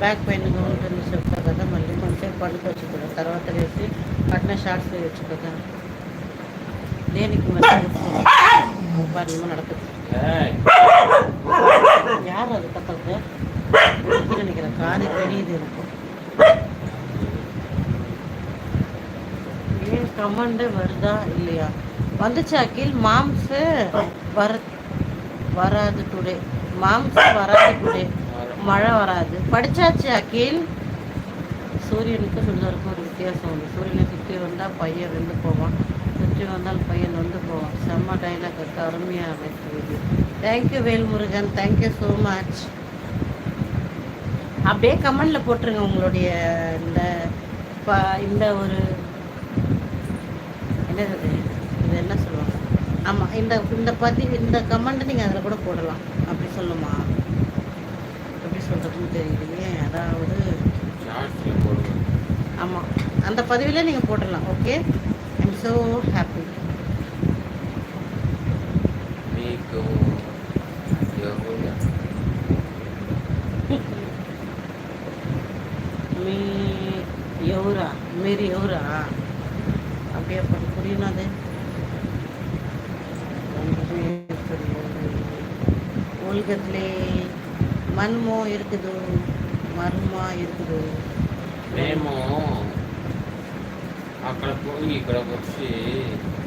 Back pain ఉంటుంది చెప్తా కదా మళ్ళీ కొంచెం పడుకోవచ్చు కూడా తర్వాత వేసి పట్టిన షార్ట్స్ వేయచ్చు కదా దేనికి మరి நடக்குது ஏய், யார் அது கத்துறது நினைக்கிறேன் காது தெரியுது எனக்கு ஏன் கமெண்ட் வருதா இல்லையா வந்துச்சு அகில் மாம்ஸ் வர வராது டுடே மாம்ஸ் வராது டுடே மழை வராது. படிச்சாச்சு அகில் சூரியனுக்கு சுந்தருக்கும் ஒரு வித்தியாசம் உண்டு. சூரியனை சுற்றி வந்தால் பையன் வெந்து போவான். சுற்றி வந்தால் பையன் வந்து போவான். செம்ம டைலாக் இருக்குது அருமையாக அமைச்சு thank you Velmurugan. Thank you so much அப்படியே கமெண்டில் போட்டுருங்க உங்களுடைய இந்த ப- இந்த ஒரு என்னது இது? என்ன சொல்லுவாங்க? ஆமாம் இந்த இந்த பதிவு இந்த கமெண்ட் நீங்கள் அதில் கூட போடலாம். அப்படி சொல்லுமா? சொல்கிறதுன்னு தெரியுதுங்க அதாவது ஆமாம் அந்த பதவியில் நீங்கள் போட்டுடலாம் ஓகே ஐம் ஸோ ஹாப்பி மீ எவரா மீறி எவரா அப்படியே புரியணும் அது? உலகத்திலே மன்மோ இருக்குது மர்மா இருக்குது మేము అక్కడ పోయి ఇక్కడికి వచ్చి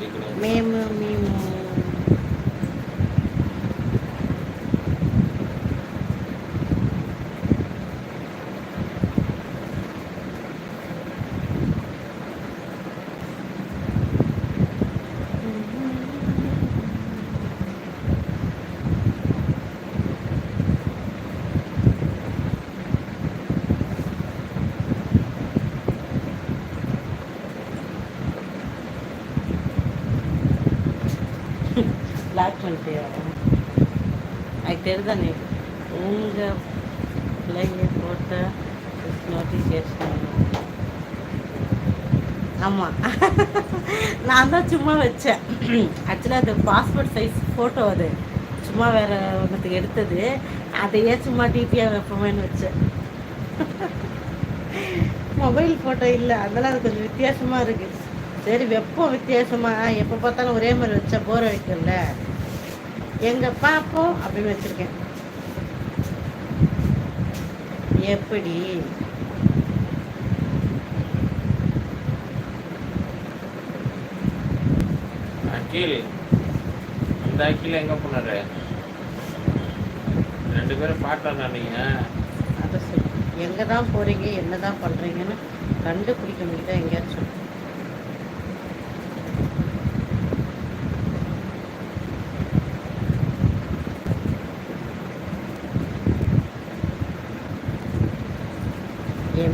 ఇక్కడ మేము మేము பிளாக் பண்ணிட்டியா அது தெரியுதா நீ உங்கள் பிள்ளைங்க போட்ட நோட்டிஃபிகேஷன் ஆமாம் நான் தான் சும்மா வச்சேன். ஆக்சுவலாக அது பாஸ்போர்ட் சைஸ் ஃபோட்டோ அது. சும்மா வேறு ஒன்றுத்துக்கு எடுத்தது. அதையே சும்மா டிபியாக வைப்போமேன்னு வச்சேன். மொபைல் ஃபோட்டோ இல்லை. அதெல்லாம் அது கொஞ்சம் வித்தியாசமாக இருக்குது சரி வெப்பம் வித்தியாசமாக எப்போ பார்த்தாலும் ஒரே மாதிரி வச்சா போர் வைக்கல எங்க பாப்போம் அப்படின்னு வச்சிருக்கேன். எப்படி? அகில் அந்த அகில் எங்க போனாரு ரெண்டு பேரும் பாட்டா நீங்க அதை எங்கே தான் போகிறீங்க என்ன தான் பண்ணுறீங்கன்னு கண்டுபிடிக்க முடியுதா எங்கேயாச்சும்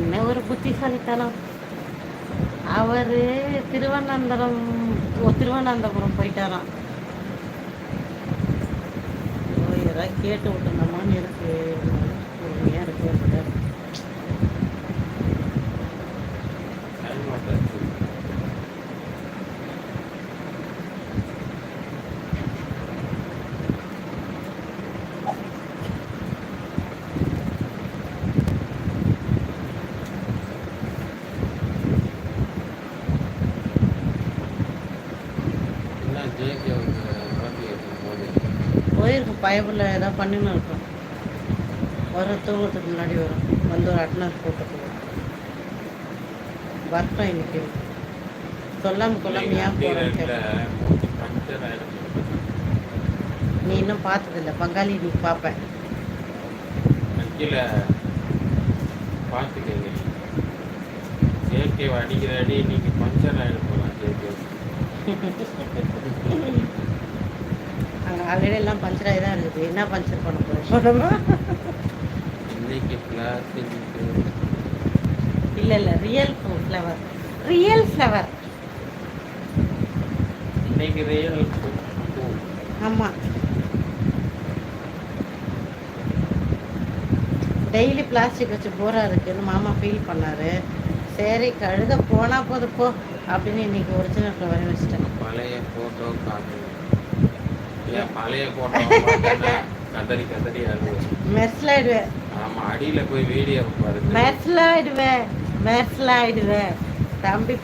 என்ன ஒரு புத்திசாலித்தனம். அவர் திருவனந்தபுரம் ஓ திருவனந்தபுரம் போயிட்டாராம். கேட்டு விட்டுருந்தோமான்னு இருக்கு பொறுமையாக இருக்கு டைம் ஆட்டாச்சு என்ன ஜேகே வந்து நோட்டிஃபிகேஷன் போகுது போயிருக்கும் பயபுள்ள ஏதாவது பண்ணின்னு இருக்கும். வர தூங்கத்துக்கு முன்னாடி வரும். வந்து ஒரு அட்னஸ் போட்டு வரட்டும் இன்னைக்கு. சொல்லாம கொள்ளாம ஏன் ஆயிடும் நீ இன்னும் பார்த்ததில்ல. பங்காளி நீ பார்ப்பேன் பார்த்துக்கங்க. ஜேகே அடிக்கிற அடி இன்னைக்கு பஞ்சர் ஆகிட போகலாம் ஜேகே அங்கே ஆல்ரெடி எல்லாம் பஞ்சர் ஆகி தான் இருக்குது. என்ன பஞ்சர் பண்ண போகிறோம் இல்லை இல்லை. ரியல் ஃப்ளவர் ரியல் ஃப்ளவர் இன்னைக்கு ரியல் ஆமாம் டெய்லி பிளாஸ்டிக் வச்சு போரா இருக்குன்னு மாமா ஃபீல் பண்ணாரு. சரி கழுத போனா போது போ அப்படின்னு இன்னைக்கு ஒரிஜினல் ஃப்ளவரை வச்சுட்டேன். பழைய போட்டோ காட்டு பழைய போட்டோ கதறி கதறி அழுவோம் மெஸ்ல ஆயிடுவேன். ஆமா அடியில போய் வீடியோ பாருங்க. மேட்ச்ல ஆயிடுவேன். மேட்ச்ல ஆயிடுவேன். தம்பி